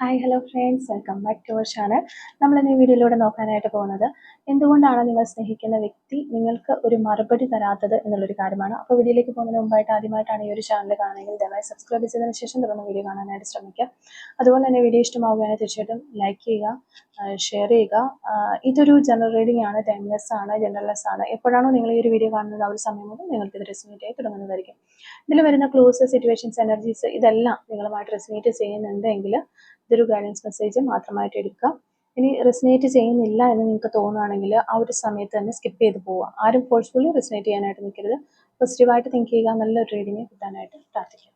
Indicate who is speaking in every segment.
Speaker 1: Hi hello friends welcome back to our channel നമ്മൾ ഈ വീഡിയോയിലൂടെ നോക്കാനായിട്ട് പോകുന്നത് എന്തുകൊണ്ടാണ് നിങ്ങൾ സ്നേഹിക്കുന്ന വ്യക്തി നിങ്ങൾക്ക് ഒരു മറുപടി തരാത്തത് എന്നുള്ളൊരു കാര്യമാണ്? അപ്പോൾ വീഡിയോയിലേക്ക് പോകുന്നതിന് മുമ്പായിട്ട് ആദ്യമായിട്ടാണ് ഈ ഒരു ചാനൽ കാണുന്നതെങ്കിൽ ദയവായി സബ്സ്ക്രൈബ് ചെയ്തതിന് ശേഷം തുടർന്ന് വീഡിയോ കാണാനായിട്ട് ശ്രമിക്കുക. അതുപോലെ തന്നെ വീഡിയോ ഇഷ്ടമാവുകയാണെങ്കിൽ തീർച്ചയായിട്ടും ലൈക്ക് ചെയ്യുക ഷെയർ ചെയ്യുക. ഇതൊരു ജനറൽ റീഡിംഗ് ആണ്. ടൈംലെസ് ആണ് ജനറൽലെസ് ആണ്. എപ്പോഴാണോ നിങ്ങൾ ഈ ഒരു വീഡിയോ കാണുന്നത് ആ ഒരു സമയം മുതൽ നിങ്ങൾക്ക് ഇത് റെസിനേറ്റ് ആയി തുടങ്ങുന്നതായിരിക്കും. ഇതിൽ വരുന്ന ക്ലോസ് സിറ്റുവേഷൻസ് എനർജീസ് ഇതെല്ലാം നിങ്ങളുമായിട്ട് റെസിനേറ്റ് ചെയ്യുന്നുണ്ടെങ്കിൽ ഇതൊരു ഗൈഡൻസ് മെസ്സേജ് മാത്രമായിട്ട് എടുക്കുക. ഇനി റെസിനേറ്റ് ചെയ്യുന്നില്ല എന്ന് നിങ്ങൾക്ക് തോന്നുകയാണെങ്കിൽ ആ ഒരു സമയത്ത് തന്നെ സ്കിപ്പ് ചെയ്ത് പോവുക. ആരും ഫോഴ്സ്ഫുള്ളി റെസിനേറ്റ് ചെയ്യാനായിട്ട് നിൽക്കരുത്. പോസിറ്റീവായിട്ട് തിങ്ക് ചെയ്യുക നല്ലൊരു റീഡിങ് കിട്ടാനായിട്ട് പ്രാർത്ഥിക്കുക.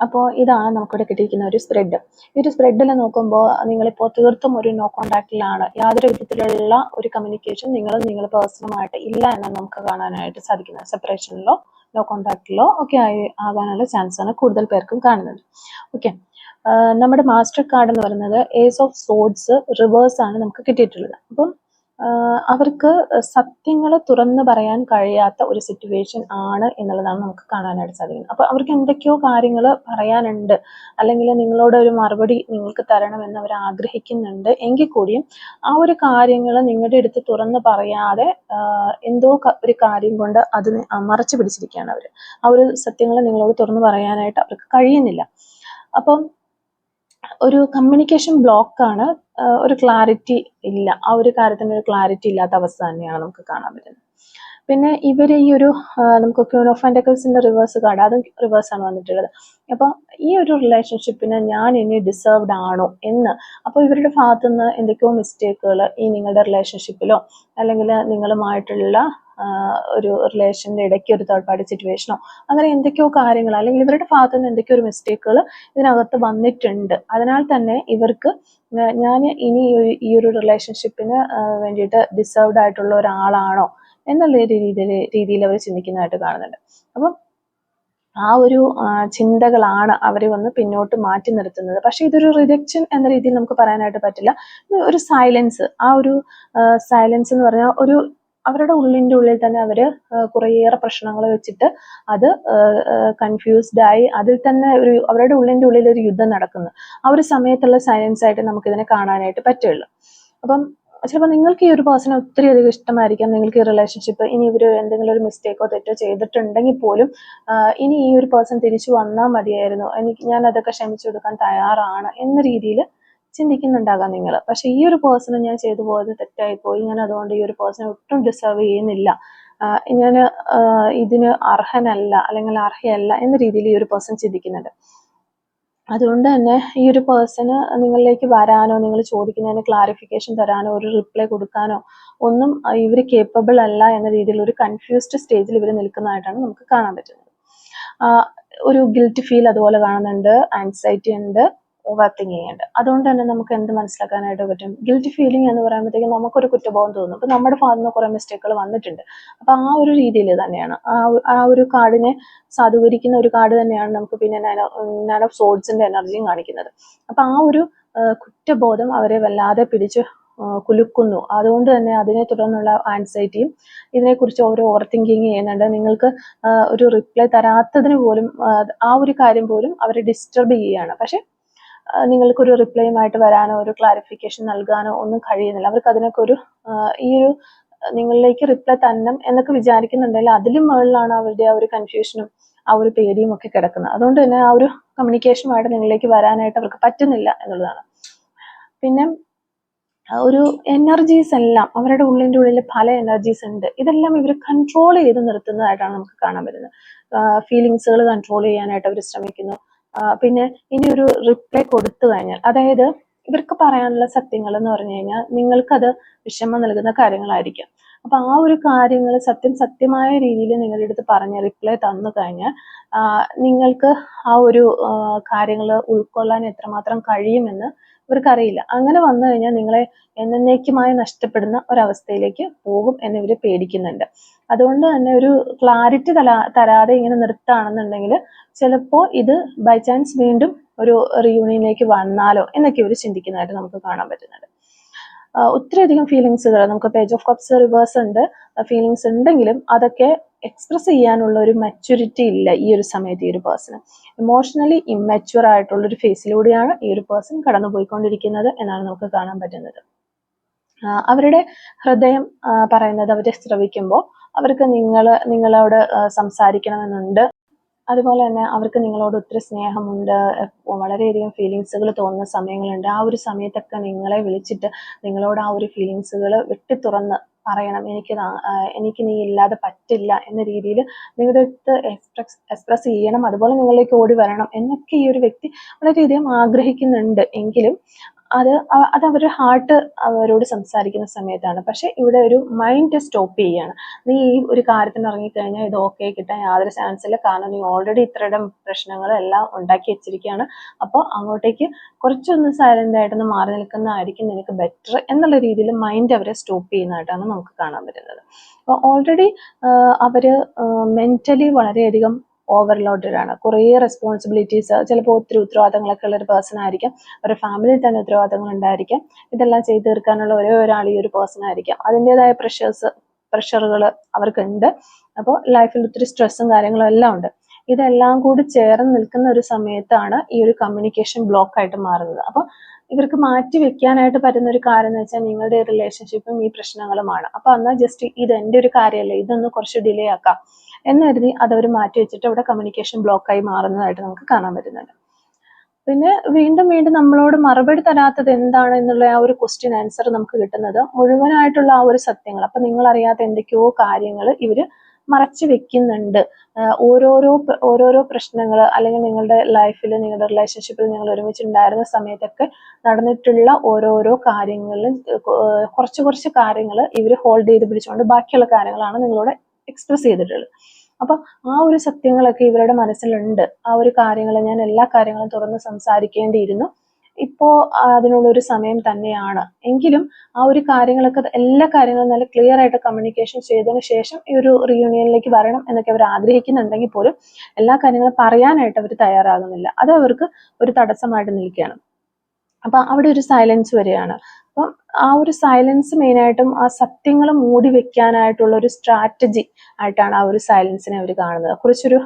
Speaker 1: അപ്പോൾ ഇതാണ് നമുക്കിവിടെ കിട്ടിയിരിക്കുന്ന ഒരു സ്പ്രെഡ് ഈ ഒരു സ്പ്രെഡിൽ നോക്കുമ്പോൾ നിങ്ങളിപ്പോൾ തീർത്തും ഒരു നോ കോണ്ടാക്റ്റിലാണ് യാതൊരു വിധത്തിലുള്ള ഒരു കമ്മ്യൂണിക്കേഷൻ നിങ്ങൾ നിങ്ങൾ പേഴ്സണുമായിട്ട് ഇല്ല എന്ന് നമുക്ക് കാണാനായിട്ട് സാധിക്കുന്നത് സെപ്പറേഷനിലോ നോ കോണ്ടാക്റ്റിലോ ഒക്കെ ആയി ആകാനുള്ള ചാൻസാണ് കൂടുതൽ പേർക്കും കാണുന്നത്. ഓക്കെ നമ്മുടെ മാസ്റ്റർ കാർഡ് എന്ന് പറയുന്നത് ഏസ് ഓഫ് സോഡ്സ് റിവേഴ്സ് ആണ് നമുക്ക് കിട്ടിയിട്ടുള്ളത്. അപ്പം അവർക്ക് സത്യങ്ങൾ തുറന്നു പറയാൻ കഴിയാത്ത ഒരു സിറ്റുവേഷൻ ആണ് എന്നുള്ളതാണ് നമുക്ക് കാണാനായിട്ട് സാധിക്കുന്നത്. അപ്പോൾ അവർക്ക് എന്തൊക്കെയോ കാര്യങ്ങൾ പറയാനുണ്ട്. അല്ലെങ്കിൽ നിങ്ങളോട് ഒരു മറുപടി നിങ്ങൾക്ക് തരണമെന്ന് അവർ ആഗ്രഹിക്കുന്നുണ്ട്. എങ്കിൽ കൂടിയും ആ ഒരു കാര്യങ്ങൾ നിങ്ങളുടെ അടുത്ത് തുറന്നു പറയാതെ എന്തോ ഒരു കാര്യം കൊണ്ട് അത് മറച്ചു പിടിച്ചിരിക്കുകയാണ് അവർ ആ ഒരു സത്യങ്ങൾ നിങ്ങളോട് തുറന്നു പറയാനായിട്ട് അവർക്ക് കഴിയുന്നില്ല. അപ്പം ഒരു കമ്മ്യൂണിക്കേഷൻ ബ്ലോക്കാണ് ഒരു ക്ലാരിറ്റി ഇല്ല. ആ ഒരു കാര്യത്തിന് ഒരു ക്ലാരിറ്റി ഇല്ലാത്ത അവസ്ഥ തന്നെയാണ് നമുക്ക് കാണാൻ പറ്റുന്നത്. പിന്നെ ഇവർ ഈ ഒരു നമുക്ക് ആൻഡക്കൽസിന്റെ റിവേഴ്സ് കാർഡ് അതും ആണ് വന്നിട്ടുള്ളത്. അപ്പോൾ ഈ ഒരു റിലേഷൻഷിപ്പിന് ഞാൻ ഇനി ഡിസേർവ്ഡ് ആണോ എന്ന് അപ്പോൾ ഇവരുടെ ഭാഗത്തുനിന്ന് എന്തൊക്കെയോ മിസ്റ്റേക്കുകൾ ഈ നിങ്ങളുടെ റിലേഷൻഷിപ്പിലോ അല്ലെങ്കിൽ നിങ്ങളുമായിട്ടുള്ള ഒരു റിലേഷന്റെ ഇടയ്ക്ക് ഒരു തേർഡ് പാർട്ടി സിറ്റുവേഷനോ അങ്ങനെ എന്തൊക്കെയോ കാര്യങ്ങൾ അല്ലെങ്കിൽ ഇവരുടെ ഭാഗത്തു നിന്ന് എന്തൊക്കെയോ ഒരു മിസ്റ്റേക്കുകൾ ഇതിനകത്ത് വന്നിട്ടുണ്ട്. അതിനാൽ തന്നെ ഇവർക്ക് ഞാൻ ഇനി ഈ ഒരു- റിലേഷൻഷിപ്പിന് വേണ്ടിയിട്ട് ഡിസേർവ്ഡ് ആയിട്ടുള്ള ഒരാളാണോ എന്നുള്ള രീതിയിൽ രീതിയിൽ അവർ ചിന്തിക്കുന്നതായിട്ട് കാണുന്നുണ്ട്. അപ്പം ആ ഒരു ചിന്തകളാണ് അവരെ വന്ന് പിന്നോട്ട് മാറ്റി നിർത്തുന്നത്. പക്ഷെ ഇതൊരു റിജക്ഷൻ എന്ന രീതിയിൽ നമുക്ക് പറയാനായിട്ട് പറ്റില്ല. ഒരു സൈലൻസ് ആ ഒരു സൈലൻസ് എന്ന് പറഞ്ഞാൽ ഒരു അവരുടെ ഉള്ളിന്റെ ഉള്ളിൽ തന്നെ അവർ കുറേയേറെ പ്രശ്നങ്ങൾ വെച്ചിട്ട് അത് കൺഫ്യൂസ്ഡ് ആയി അതിൽ തന്നെ ഒരു അവരുടെ ഉള്ളിന്റെ ഉള്ളിൽ ഒരു യുദ്ധം നടക്കുന്നു. ആ ഒരു സമയത്തുള്ള സയൻസ് ആയിട്ട് നമുക്കിതിനെ കാണാനായിട്ട് പറ്റുള്ളൂ. അപ്പം ചിലപ്പോൾ നിങ്ങൾക്ക് ഈ ഒരു പേഴ്സണെ ഒത്തിരി അധികം ഇഷ്ടമായിരിക്കാം. നിങ്ങൾക്ക് ഈ റിലേഷൻഷിപ്പ് ഇനി ഇവർ എന്തെങ്കിലും ഒരു മിസ്റ്റേക്കോ തെറ്റോ ചെയ്തിട്ടുണ്ടെങ്കിൽ പോലും ഇനി ഈ ഒരു പേഴ്സൺ തിരിച്ചു വന്നാൽ മതിയായിരുന്നു. എനിക്ക് ഞാൻ അതൊക്കെ ക്ഷമിച്ചു കൊടുക്കാൻ തയ്യാറാണ് എന്ന രീതിയിൽ ചിന്തിക്കുന്നുണ്ടാകാം നിങ്ങൾ. പക്ഷെ ഈ ഒരു പേഴ്സൺ ഞാൻ ചെയ്തു പോയത് തെറ്റായി പോയി. ഞാൻ അതുകൊണ്ട് ഈ ഒരു പേഴ്സൺ ഒട്ടും ഡിസേർവ് ചെയ്യുന്നില്ല. ഞാൻ ഇതിന് അർഹനല്ല അല്ലെങ്കിൽ അർഹയല്ല എന്ന രീതിയിൽ ഈ ഒരു പേഴ്സൺ ചിന്തിക്കുന്നുണ്ട്. അതുകൊണ്ട് തന്നെ ഈ ഒരു പേഴ്സണ് നിങ്ങളിലേക്ക് വരാനോ നിങ്ങൾ ചോദിക്കുന്നതിന് ക്ലാരിഫിക്കേഷൻ തരാനോ ഒരു റിപ്ലൈ കൊടുക്കാനോ ഒന്നും ഇവർ കേപ്പബിൾ അല്ല എന്ന രീതിയിൽ ഒരു കൺഫ്യൂസ്ഡ് സ്റ്റേജിൽ ഇവർ നിൽക്കുന്നതായിട്ടാണ് നമുക്ക് കാണാൻ പറ്റുന്നത്. ഒരു ഗിൽറ്റ് ഫീൽ അതുപോലെ കാണുന്നുണ്ട് ആൻസൈറ്റി ഉണ്ട്. ഓവർ ഉണ്ട്. അതുകൊണ്ട് തന്നെ നമുക്ക് എന്ത് മനസ്സിലാക്കാനായിട്ട് പറ്റും? ഗിൽറ്റ് ഫീലിംഗ് എന്ന് പറയുമ്പോഴത്തേക്കും നമുക്കൊരു കുറ്റബോധം തോന്നും. അപ്പൊ നമ്മുടെ ഭാഗത്ത് നിന്ന് കുറെ മിസ്റ്റേക്കുകൾ വന്നിട്ടുണ്ട്. അപ്പൊ ആ ഒരു രീതിയിൽ തന്നെയാണ്. ആ ഒരു- കാർഡിനെ സാധൂകരിക്കുന്ന ഒരു കാർഡ് തന്നെയാണ് നമുക്ക് പിന്നെ നയൻ ഓഫ് സോഡ്സിന്റെ എനർജിയും കാണിക്കുന്നത്. അപ്പൊ ആ ഒരു കുറ്റബോധം അവരെ വല്ലാതെ പിടിച്ച് കുലുക്കുന്നു. അതുകൊണ്ട് തന്നെ അതിനെ തുടർന്നുള്ള ആൻസൈറ്റിയും ഇതിനെക്കുറിച്ച് ഓരോ ഓവർ തിങ്കിങ് ചെയ്യുന്നുണ്ട്. നിങ്ങൾക്ക് ഒരു റിപ്ലൈ തരാത്തതിന് പോലും ആ, ഒരു കാര്യം പോലും അവരെ ഡിസ്റ്റർബ് ചെയ്യുകയാണ്. പക്ഷെ നിങ്ങൾക്കൊരു റിപ്ലൈയുമായിട്ട് വരാനോ ഒരു ക്ലാരിഫിക്കേഷൻ നൽകാനോ ഒന്നും കഴിയുന്നില്ല. അവർക്ക് അതിനൊക്കെ ഒരു ഈ ഒരു നിങ്ങളിലേക്ക് റിപ്ലൈ തന്നെ എന്നൊക്കെ വിചാരിക്കുന്നുണ്ടെങ്കിൽ അതിലും മുകളിലാണ് അവരുടെ ആ ഒരു കൺഫ്യൂഷനും ആ ഒരു പേടിയും ഒക്കെ കിടക്കുന്നത്. അതുകൊണ്ട് തന്നെ ആ ഒരു കമ്മ്യൂണിക്കേഷനുമായിട്ട് നിങ്ങളിലേക്ക് വരാനായിട്ട് അവർക്ക് പറ്റുന്നില്ല എന്നുള്ളതാണ്. പിന്നെ ഒരു എനർജീസ് എല്ലാം അവരുടെ ഉള്ളിന്റെ ഉള്ളിൽ പല എനർജീസ് ഉണ്ട്. ഇതെല്ലാം ഇവർ കൺട്രോൾ ചെയ്ത് നിർത്തുന്നതായിട്ടാണ് നമുക്ക് കാണാൻ പറ്റുന്നത്. ഫീലിങ്സുകൾ കൺട്രോൾ ചെയ്യാനായിട്ട് അവർ ശ്രമിക്കുന്നു. പിന്നെ ഇനി ഒരു റിപ്ലൈ കൊടുത്തു കഴിഞ്ഞാൽ അതായത് ഇവർക്ക് പറയാനുള്ള സത്യങ്ങൾ എന്ന് പറഞ്ഞു കഴിഞ്ഞാൽ നിങ്ങൾക്കത് വിഷമം നൽകുന്ന കാര്യങ്ങളായിരിക്കാം. അപ്പൊ ആ ഒരു കാര്യങ്ങൾ സത്യം സത്യമായ രീതിയിൽ നിങ്ങളുടെ അടുത്ത് പറഞ്ഞ റിപ്ലൈ തന്നു കഴിഞ്ഞാൽ നിങ്ങൾക്ക് ആ ഒരു കാര്യങ്ങൾ ഉൾക്കൊള്ളാൻ എത്രമാത്രം കഴിയുമെന്ന് ഇവർക്കറിയില്ല അങ്ങനെ വന്നു കഴിഞ്ഞാൽ നിങ്ങളെ എന്നേക്കുമായി നഷ്ടപ്പെടുന്ന ഒരവസ്ഥയിലേക്ക് പോകും എന്ന് ഇവർ പേടിക്കുന്നുണ്ട്. അതുകൊണ്ട് തന്നെ ഒരു ക്ലാരിറ്റി തരാ തരാതെ ഇങ്ങനെ നിർത്താണെന്നുണ്ടെങ്കിൽ ചിലപ്പോൾ ഇത് ബൈ ചാൻസ് വീണ്ടും ഒരു റിയൂണിയനിലേക്ക് വന്നാലോ എന്നൊക്കെ ഇവർ ചിന്തിക്കുന്നതായിട്ട് നമുക്ക് കാണാൻ പറ്റുന്നുണ്ട്. ഒത്തിരി ഒത്തിരിയധികം ഫീലിങ്സുകൾ നമുക്ക് പേജ് ഓഫ് കപ്സ് റിവേഴ്സ് ഉണ്ട്. ഫീലിങ്സ് ഉണ്ടെങ്കിലും അതൊക്കെ എക്സ്പ്രസ് ചെയ്യാനുള്ള ഒരു മെച്യൂരിറ്റി ഇല്ല ഈ ഒരു സമയത്ത് ഈ ഒരു പേഴ്സണ് ഇമോഷണലി ഇമ്മച്യൂർ ആയിട്ടുള്ള ഒരു ഫേസിലൂടെയാണ് ഈ ഒരു പേഴ്സൺ കടന്നുപോയിക്കൊണ്ടിരിക്കുന്നത് എന്നാണ് നമുക്ക് കാണാൻ പറ്റുന്നത്. അവരുടെ ഹൃദയം പറയുന്നത് അവരെ ശ്രവിക്കുമ്പോൾ അവർക്ക് നിങ്ങൾ നിങ്ങളോട് സംസാരിക്കണമെന്നുണ്ട്. അതുപോലെ തന്നെ അവർക്ക് നിങ്ങളോട് ഒത്തിരി സ്നേഹമുണ്ട്. വളരെയധികം ഫീലിങ്സുകൾ തോന്നുന്ന സമയങ്ങളുണ്ട്. ആ ഒരു സമയത്തൊക്കെ നിങ്ങളെ വിളിച്ചിട്ട് നിങ്ങളോട് ആ ഒരു ഫീലിങ്സുകൾ വെട്ടി തുറന്ന് പറയണം. എനിക്ക് എനിക്ക് നീ ഇല്ലാതെ പറ്റില്ല എന്ന രീതിയിൽ നിങ്ങളുടെ അടുത്ത് എക്സ്പ്രസ് എക്സ്പ്രസ് ചെയ്യണം. അതുപോലെ നിങ്ങളിലേക്ക് ഓടി വരണം എന്നൊക്കെ ഈ ഒരു വ്യക്തി വളരെയധികം ആഗ്രഹിക്കുന്നുണ്ട്. എങ്കിലും അത് അത് അവരുടെ ഹാർട്ട് അവരോട് സംസാരിക്കുന്ന സമയത്താണ്. പക്ഷെ ഇവിടെ ഒരു മൈൻഡ് സ്റ്റോപ്പ് ചെയ്യാണ്. നീ ഈ ഒരു കാര്യത്തിന് ഇറങ്ങിക്കഴിഞ്ഞാൽ ഇത് ഓക്കെ കിട്ടാൻ യാതൊരു ചാൻസ് ഇല്ല. കാരണം നീ ഓൾറെഡി ഇത്രയിടം പ്രശ്നങ്ങളെല്ലാം ഉണ്ടാക്കി വെച്ചിരിക്കുകയാണ്. അപ്പോൾ അങ്ങോട്ടേക്ക് കുറച്ചൊന്ന് സൈലന്റ് ആയിട്ടൊന്ന് മാറി നിൽക്കുന്നതായിരിക്കും നിനക്ക് ബെറ്റർ എന്നുള്ള രീതിയിൽ മൈൻഡ് അവരെ സ്റ്റോപ്പ് ചെയ്യുന്നതായിട്ടാണ് നമുക്ക് കാണാൻ പറ്റുന്നത്. അപ്പോൾ ഓൾറെഡി അവർ മെന്റലി വളരെയധികം ഓവർലോഡഡ് ആണ് കുറേ റെസ്പോൺസിബിലിറ്റീസ് ചിലപ്പോൾ ഒത്തിരി ഉത്തരവാദിത്തങ്ങളൊക്കെ ഉള്ള ഒരു പേഴ്സൺ ആയിരിക്കും ഒരു ഫാമിലിയിൽ തന്നെ ഉത്തരവാദിത്തങ്ങൾ ഉണ്ടായിരിക്കും. ഇതെല്ലാം ചെയ്തു തീർക്കാനുള്ള ഒരേ ഒരാൾ ഈ ഒരു പേഴ്സൺ ആയിരിക്കും. അതിന്റെതായ പ്രഷേഴ്സ് പ്രഷറുകൾ അവർക്കുണ്ട്. അപ്പോൾ ലൈഫിൽ ഒത്തിരി സ്ട്രെസ്സും കാര്യങ്ങളും എല്ലാം ഉണ്ട്. ഇതെല്ലാം കൂടി ചേർന്ന് നിൽക്കുന്ന ഒരു സമയത്താണ് ഈ ഒരു കമ്മ്യൂണിക്കേഷൻ ബ്ലോക്ക് ആയിട്ട് മാറുന്നത്. അപ്പോൾ ഇവർക്ക് മാറ്റി വെക്കാനായിട്ട് പറ്റുന്ന ഒരു കാര്യം എന്ന് വെച്ചാൽ നിങ്ങളുടെ റിലേഷൻഷിപ്പും ഈ പ്രശ്നങ്ങളുമാണ്. അപ്പൊ എന്നാൽ ജസ്റ്റ് ഇത് എന്റെ ഒരു കാര്യമല്ലേ. ഇതൊന്ന് കുറച്ച് ഡിലേ ആക്കാം. എന്ന് കരുതി അതവർ മാറ്റി വെച്ചിട്ട് അവിടെ കമ്മ്യൂണിക്കേഷൻ ബ്ലോക്കായി മാറുന്നതായിട്ട് നമുക്ക് കാണാൻ പറ്റുന്നുണ്ട്. പിന്നെ വീണ്ടും വീണ്ടും നമ്മളോട് മറുപടി തരാത്തത് എന്താണ് എന്നുള്ള ആ ഒരു ക്വസ്റ്റ്യൻ ആൻസർ നമുക്ക് കിട്ടുന്നത് മുഴുവനായിട്ടുള്ള ആ ഒരു സത്യങ്ങൾ. അപ്പൊ നിങ്ങൾ അറിയാത്ത എന്തൊക്കെയോ കാര്യങ്ങൾ ഇവർ മറച്ചു വെക്കുന്നുണ്ട്. ഓരോരോ ഓരോരോ പ്രശ്നങ്ങൾ അല്ലെങ്കിൽ നിങ്ങളുടെ ലൈഫിൽ നിങ്ങളുടെ റിലേഷൻഷിപ്പിൽ നിങ്ങൾ ഒരുമിച്ചുണ്ടായിരുന്ന സമയത്തൊക്കെ നടന്നിട്ടുള്ള ഓരോരോ കാര്യങ്ങളിലും ഏർ കുറച്ച് കുറച്ച് കാര്യങ്ങൾ ഇവർ ഹോൾഡ് ചെയ്ത് പിടിച്ചുകൊണ്ട് ബാക്കിയുള്ള കാര്യങ്ങളാണ് നിങ്ങളോട് എക്സ്പ്രസ് ചെയ്തിട്ടുള്ളത് അപ്പൊ ആ ഒരു സത്യങ്ങളൊക്കെ ഇവരുടെ മനസ്സിലുണ്ട്. ആ ഒരു കാര്യങ്ങൾ ഞാൻ എല്ലാ കാര്യങ്ങളും തുറന്ന് സംസാരിക്കേണ്ടിയിരുന്നു. ഇപ്പോ അതിനുള്ള ഒരു സമയം തന്നെയാണ്. എങ്കിലും ആ ഒരു കാര്യങ്ങളൊക്കെ എല്ലാ കാര്യങ്ങളും നല്ല ക്ലിയർ ആയിട്ട് കമ്മ്യൂണിക്കേഷൻ ചെയ്തതിന് ശേഷം ഈ ഒരു റിയൂണിയനിലേക്ക് വരണം എന്നൊക്കെ അവർ ആഗ്രഹിക്കുന്നുണ്ടെങ്കിൽ പോലും എല്ലാ കാര്യങ്ങളും പറയാനായിട്ട് അവർ തയ്യാറാകുന്നില്ല. അത് അവർക്ക് ഒരു തടസ്സമായിട്ട് നിൽക്കുകയാണ്. അപ്പൊ അവിടെ ഒരു സൈലൻസ് വരികയാണ്. അപ്പം ആ ഒരു സൈലൻസ് മെയിനായിട്ടും ആ സത്യങ്ങൾ മൂടി വെക്കാനായിട്ടുള്ള ഒരു സ്ട്രാറ്റജി ആയിട്ടാണ് ആ ഒരു സൈലൻസിനെ അവർ കാണുന്നത്. കുറച്ചൊരു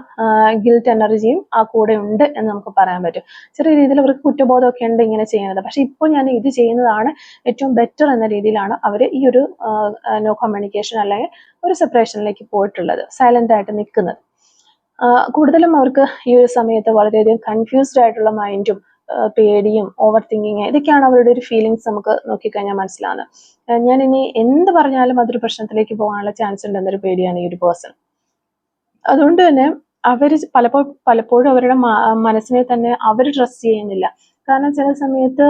Speaker 1: ഗിൽറ്റ് എനർജിയും ആ കൂടെ ഉണ്ട് എന്ന് നമുക്ക് പറയാൻ പറ്റും. ചെറിയ രീതിയിൽ അവർക്ക് കുറ്റബോധമൊക്കെ ഉണ്ട് ഇങ്ങനെ ചെയ്യുന്നത്. പക്ഷെ ഇപ്പോൾ ഞാൻ ഇത് ചെയ്യുന്നതാണ് ഏറ്റവും ബെറ്റർ എന്ന രീതിയിലാണ് അവർ ഈ ഒരു നോ കമ്മ്യൂണിക്കേഷൻ അല്ലെങ്കിൽ ഒരു സെപ്പറേഷനിലേക്ക് പോയിട്ടുള്ളത് സൈലന്റ് ആയിട്ട് നിൽക്കുന്നത്. കൂടുതലും അവർക്ക് ഈ ഒരു സമയത്ത് വളരെയധികം കൺഫ്യൂസ്ഡ് ആയിട്ടുള്ള മൈൻഡും പേടിയും ഓവർ തിങ്കിങ് ഇതൊക്കെയാണ് അവരുടെ ഒരു ഫീലിങ്സ് നമുക്ക് നോക്കിക്കഴിഞ്ഞാൽ മനസ്സിലാവുന്നത്. ഞാൻ ഇനി എന്ത് പറഞ്ഞാലും അതൊരു പ്രശ്നത്തിലേക്ക് പോകാനുള്ള ചാൻസ് ഉണ്ടെന്നൊരു പേടിയാണ് ഈ ഒരു പേഴ്സൺ അതുകൊണ്ട് തന്നെ അവർ പലപ്പോൾ പലപ്പോഴും അവരുടെ മനസ്സിനെ തന്നെ അവർ ട്രസ്റ്റ് ചെയ്യുന്നില്ല. കാരണം ചില സമയത്ത്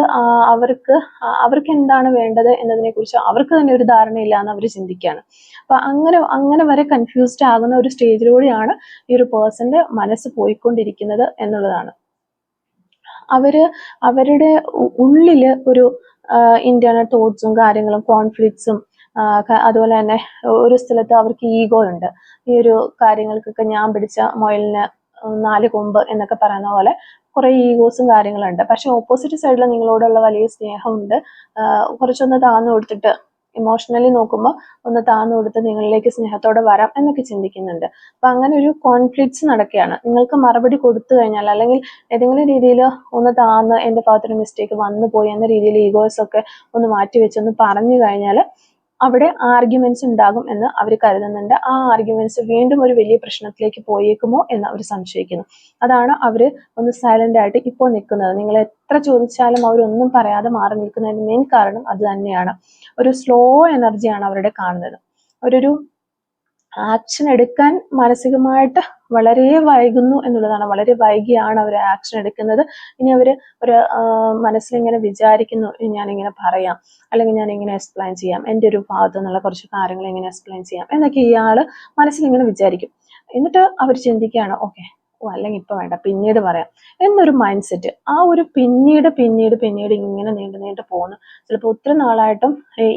Speaker 1: അവർക്ക് അവർക്ക് എന്താണ് വേണ്ടത് എന്നതിനെ കുറിച്ച് അവർക്ക് തന്നെ ഒരു ധാരണയില്ല എന്ന് അവർ ചിന്തിക്കുകയാണ്. അപ്പൊ അങ്ങനെ അങ്ങനെ വരെ കൺഫ്യൂസ്ഡ് ആകുന്ന ഒരു സ്റ്റേജിലൂടെയാണ് ഈ ഒരു പേഴ്സന്റെ മനസ്സ് പോയിക്കൊണ്ടിരിക്കുന്നത് എന്നുള്ളതാണ്. അവർ അവരുടെ ഉള്ളിൽ ഒരു ഇന്റേണൽ തോട്ട്സും കാര്യങ്ങളും കോൺഫ്ലിക്ട്സും അതുപോലെ തന്നെ ഒരു സ്ഥലത്ത് അവർക്ക് ഈഗോ ഉണ്ട്. ഈ ഒരു കാര്യങ്ങൾക്കൊക്കെ ഞാൻ പിടിച്ച മുയലിന് നാല് കൊമ്പ് എന്നൊക്കെ പറയുന്ന പോലെ കുറെ ഈഗോസും കാര്യങ്ങളുണ്ട്. പക്ഷെ ഓപ്പോസിറ്റ് സൈഡിൽ നിങ്ങളോടുള്ള വലിയ സ്നേഹമുണ്ട്. കുറച്ചൊന്ന് താന്നു കൊടുത്തിട്ട് ഇമോഷണലി നോക്കുമ്പോൾ ഒന്ന് താന്നു കൊടുത്ത് നിങ്ങളിലേക്ക് സ്നേഹത്തോടെ വരാം എന്നൊക്കെ ചിന്തിക്കുന്നുണ്ട്. അപ്പൊ അങ്ങനെ ഒരു കോൺഫ്ലിക്ട്സ് നടക്കുകയാണ്. നിങ്ങൾക്ക് മറുപടി കൊടുത്തു കഴിഞ്ഞാൽ അല്ലെങ്കിൽ ഏതെങ്കിലും രീതിയിൽ ഒന്ന് താന്ന് എന്റെ ഭാഗത്തൊരു മിസ്റ്റേക്ക് വന്നു പോയി എന്ന രീതിയിൽ ഈഗോസ് ഒക്കെ ഒന്ന് മാറ്റി വെച്ച് ഒന്ന് പറഞ്ഞു കഴിഞ്ഞാൽ അവിടെ ആർഗ്യുമെന്റ്സ് ഉണ്ടാകും എന്ന് അവർ കരുതുന്നുണ്ട്. ആ ആർഗ്യുമെന്റ്സ് വീണ്ടും ഒരു വലിയ പ്രശ്നത്തിലേക്ക് പോയേക്കുമോ എന്ന് അവർ സംശയിക്കുന്നു. അതാണ് അവർ ഒന്ന് സൈലന്റ് ആയിട്ട് ഇപ്പോൾ നിൽക്കുന്നത്. നിങ്ങൾ എത്ര ചോദിച്ചാലും അവരൊന്നും പറയാതെ മാറി നിൽക്കുന്നതിന് മെയിൻ കാരണം അത് തന്നെയാണ്. ഒരു സ്ലോ എനർജിയാണ് അവരുടെ കാണുന്നത്. അവരൊരു ആക്ഷൻ എടുക്കാൻ മാനസികമായിട്ട് വളരെ വൈകുന്നു എന്നുള്ളതാണ്. വളരെ വൈകിയാണ് അവർ ആക്ഷൻ എടുക്കുന്നത്. ഇനി അവർ ഒരു മനസ്സിലിങ്ങനെ വിചാരിക്കുന്നു "ഇനി ഞാൻ ഇങ്ങനെ പറയാം. അല്ലെങ്കിൽ ഞാൻ ഇങ്ങനെ എക്സ്പ്ലെയിൻ ചെയ്യാം. എന്റെ ഒരു ഭാഗത്തു നിന്നുള്ള കുറച്ച് കാര്യങ്ങൾ ഇങ്ങനെ എക്സ്പ്ലെയിൻ ചെയ്യാം. എന്നൊക്കെ ഇയാൾ മനസ്സിലിങ്ങനെ വിചാരിക്കും. എന്നിട്ട് അവർ ചിന്തിക്കുകയാണ് ഓക്കെ ഓ അല്ലെങ്കിൽ ഇപ്പം വേണ്ട. പിന്നീട് പറയാം. എന്നൊരു മൈൻഡ് സെറ്റ് ആ ഒരു പിന്നീട് പിന്നീട് പിന്നീട് ഇങ്ങനെ നീണ്ടു നീണ്ടു പോകുന്നു ചിലപ്പോൾ ഒത്തിരി നാളായിട്ടും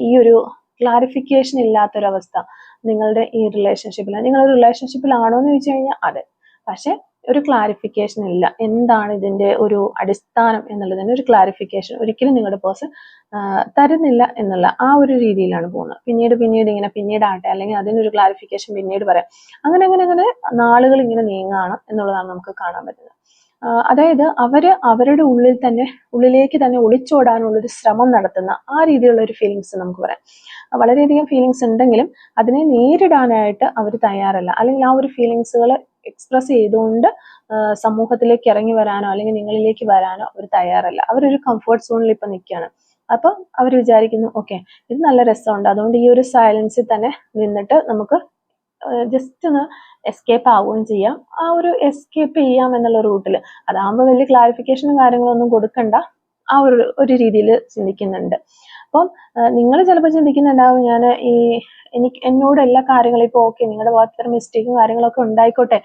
Speaker 1: ഈ ഒരു ക്ലാരിഫിക്കേഷൻ ഇല്ലാത്തൊരവസ്ഥ. നിങ്ങളുടെ ഈ റിലേഷൻഷിപ്പിൽ നിങ്ങൾ റിലേഷൻഷിപ്പിലാണോ എന്ന് ചോദിച്ചു കഴിഞ്ഞാൽ അതെ. പക്ഷെ ഒരു ക്ലാരിഫിക്കേഷൻ ഇല്ല. എന്താണ് ഇതിന്റെ ഒരു അടിസ്ഥാനം എന്നുള്ളതിന് ഒരു ക്ലാരിഫിക്കേഷൻ ഒരിക്കലും നിങ്ങളുടെ പേഴ്സൺ തരുന്നില്ല എന്നുള്ള ആ ഒരു രീതിയിലാണ് പോകുന്നത്. പിന്നീട് പിന്നീട് ഇങ്ങനെ പിന്നീട് ആട്ടെ അല്ലെങ്കിൽ അതിനൊരു ക്ലാരിഫിക്കേഷൻ പിന്നീട് പറയാം. അങ്ങനെ അങ്ങനെ അങ്ങനെ നാളുകൾ ഇങ്ങനെ നീങ്ങാണ് എന്നുള്ളതാണ് നമുക്ക് കാണാൻ പറ്റുന്നത്. അതായത് അവർ അവരുടെ ഉള്ളിൽ തന്നെ ഉള്ളിലേക്ക് തന്നെ ഒളിച്ചോടാനുള്ള ഒരു ശ്രമം നടത്തുന്ന ആ രീതിയിലുള്ള ഒരു ഫീലിങ്സ് നമുക്ക് പറയാം. വളരെയധികം ഫീലിങ്സ് ഉണ്ടെങ്കിലും അതിനെ നേരിടാനായിട്ട് അവർ തയ്യാറല്ല. അല്ലെങ്കിൽ ആ ഒരു ഫീലിങ്സുകൾ എക്സ്പ്രസ് ചെയ്തുകൊണ്ട് സമൂഹത്തിലേക്ക് ഇറങ്ങി വരാനോ അല്ലെങ്കിൽ നിങ്ങളിലേക്ക് വരാനോ അവർ തയ്യാറല്ല. അവരൊരു കംഫർട്ട് സോണിൽ ഇപ്പൊ നിൽക്കുകയാണ്. അപ്പം അവർ വിചാരിക്കുന്നു ഓക്കെ ഇത് നല്ല രസമുണ്ട്. അതുകൊണ്ട് ഈ ഒരു സൈലൻസിൽ തന്നെ നിന്നിട്ട് നമുക്ക് ജസ്റ്റ് ഒന്ന് എസ്കേപ്പ് ആവുകയും ചെയ്യാം. ആ ഒരു എസ്കേപ്പ് ചെയ്യാം എന്നുള്ള റൂട്ടിൽ അതാകുമ്പോൾ വലിയ ക്ലാരിഫിക്കേഷനും കാര്യങ്ങളൊന്നും കൊടുക്കണ്ട. ആ ഒരു ഒരു രീതിയിൽ ചിന്തിക്കുന്നുണ്ട്. അപ്പം നിങ്ങൾ ചിലപ്പോൾ ചിന്തിക്കുന്നുണ്ടാവും ഞാൻ ഈ എനിക്ക് എന്നോട് എല്ലാ കാര്യങ്ങളും ഇപ്പോൾ ഓക്കെ നിങ്ങളുടെ ഭാഗത്ത് മിസ്റ്റേക്കും കാര്യങ്ങളൊക്കെ ഉണ്ടായിക്കോട്ടെ.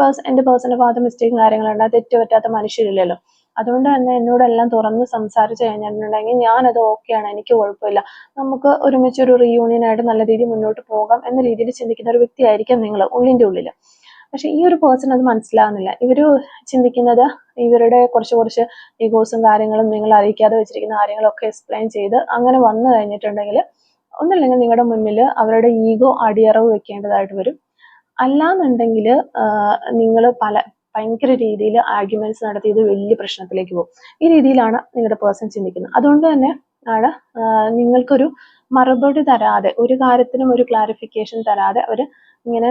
Speaker 1: പേഴ്സ് എന്റെ പേഴ്സണിന്റെ ഭാഗത്ത് മിസ്റ്റേക്കും കാര്യങ്ങളുണ്ട്. തെറ്റ് പറ്റാത്ത മനുഷ്യരില്ലല്ലോ. അതുകൊണ്ട് തന്നെ എന്നോടെല്ലാം തുറന്ന് സംസാരിച്ച് കഴിഞ്ഞിട്ടുണ്ടെങ്കിൽ ഞാനത് ഓക്കെയാണ് എനിക്ക് കുഴപ്പമില്ല. നമുക്ക് ഒരുമിച്ച് ഒരു റീയൂണിയൻ ആയിട്ട് നല്ല രീതിയിൽ മുന്നോട്ട് പോകാം എന്ന രീതിയിൽ ചിന്തിക്കുന്ന ഒരു വ്യക്തിയായിരിക്കും നിങ്ങൾ ഉള്ളിന്റെ ഉള്ളിൽ പക്ഷെ ഈ ഒരു പേഴ്സൺ അത് മനസ്സിലാകുന്നില്ല. ഇവർ ചിന്തിക്കുന്നത് ഇവരുടെ കുറച്ച് കുറച്ച് ഈഗോസും കാര്യങ്ങളും നിങ്ങൾ അറിയിക്കാതെ വെച്ചിരിക്കുന്ന കാര്യങ്ങളൊക്കെ എക്സ്പ്ലെയിൻ ചെയ്ത് അങ്ങനെ വന്നു കഴിഞ്ഞിട്ടുണ്ടെങ്കിൽ ഒന്നില്ലെങ്കിൽ നിങ്ങളുടെ മുന്നിൽ അവരുടെ ഈഗോ അടിയറവ് വെക്കേണ്ടതായിട്ട് വരും. അല്ലാന്നുണ്ടെങ്കിൽ നിങ്ങൾ പല ഭയങ്കര രീതിയിൽ ആർഗ്യുമെന്റ്സ് നടത്തി ഇത് വലിയ പ്രശ്നത്തിലേക്ക് പോകും. ഈ രീതിയിലാണ് നിങ്ങളുടെ പേഴ്സൺ ചിന്തിക്കുന്നത്. അതുകൊണ്ട് തന്നെ ആണ് നിങ്ങൾക്കൊരു മറുപടി തരാതെ ഒരു കാര്യത്തിനും ഒരു ക്ലാരിഫിക്കേഷൻ തരാതെ അവർ ഇങ്ങനെ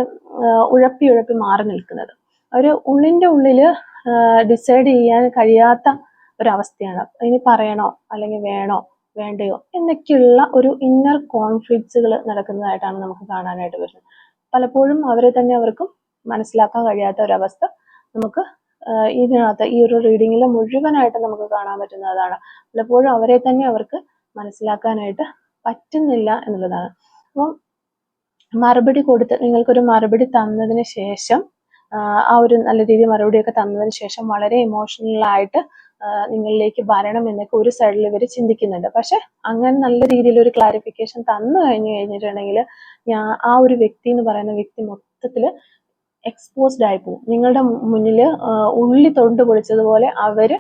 Speaker 1: ഉഴപ്പി ഉഴപ്പി മാറി നിൽക്കുന്നത്. അവർ ഉള്ളിന്റെ ഉള്ളിൽ ഡിസൈഡ് ചെയ്യാൻ കഴിയാത്ത ഒരവസ്ഥയാണ്. ഇനി പറയണോ? അല്ലെങ്കിൽ വേണോ? വേണ്ടയോ? എന്നൊക്കെയുള്ള ഒരു ഇന്നർ കോൺഫ്ലിക്ട്സുകൾ നടക്കുന്നതായിട്ടാണ് നമുക്ക് കാണാനായിട്ട് വരുന്നത്. പലപ്പോഴും അവരെ തന്നെ അവർക്കും മനസ്സിലാക്കാൻ കഴിയാത്ത ഒരവസ്ഥ നമുക്ക് ഇതിനകത്ത് ഈ ഒരു റീഡിങ്ങിൽ മുഴുവനായിട്ട് നമുക്ക് കാണാൻ പറ്റുന്നതാണ്. പലപ്പോഴും അവരെ തന്നെ അവർക്ക് മനസ്സിലാക്കാനായിട്ട് പറ്റുന്നില്ല എന്നുള്ളതാണ്. അപ്പം മറുപടി കൊടുത്ത് നിങ്ങൾക്കൊരു മറുപടി തന്നതിന് ശേഷം ആ ഒരു നല്ല രീതിയിൽ മറുപടിയൊക്കെ തന്നതിന് ശേഷം വളരെ ഇമോഷണലായിട്ട് നിങ്ങളിലേക്ക് വരണം എന്നൊക്കെ ഒരു സൈഡിൽ ഇവർ ചിന്തിക്കുന്നുണ്ട്. പക്ഷെ അങ്ങനെ നല്ല രീതിയിൽ ഒരു ക്ലാരിഫിക്കേഷൻ തന്നു കഴിഞ്ഞു കഴിഞ്ഞിട്ടുണ്ടെങ്കിൽ ഞാൻ ആ ഒരു വ്യക്തി എന്ന് പറയുന്ന വ്യക്തി മൊത്തത്തിൽ എക്സ്പോസ്ഡ് ആയി പോകും. നിങ്ങളുടെ മുന്നിൽ ഉള്ളി തൊണ്ട് പൊളിച്ചതുപോലെ അവർ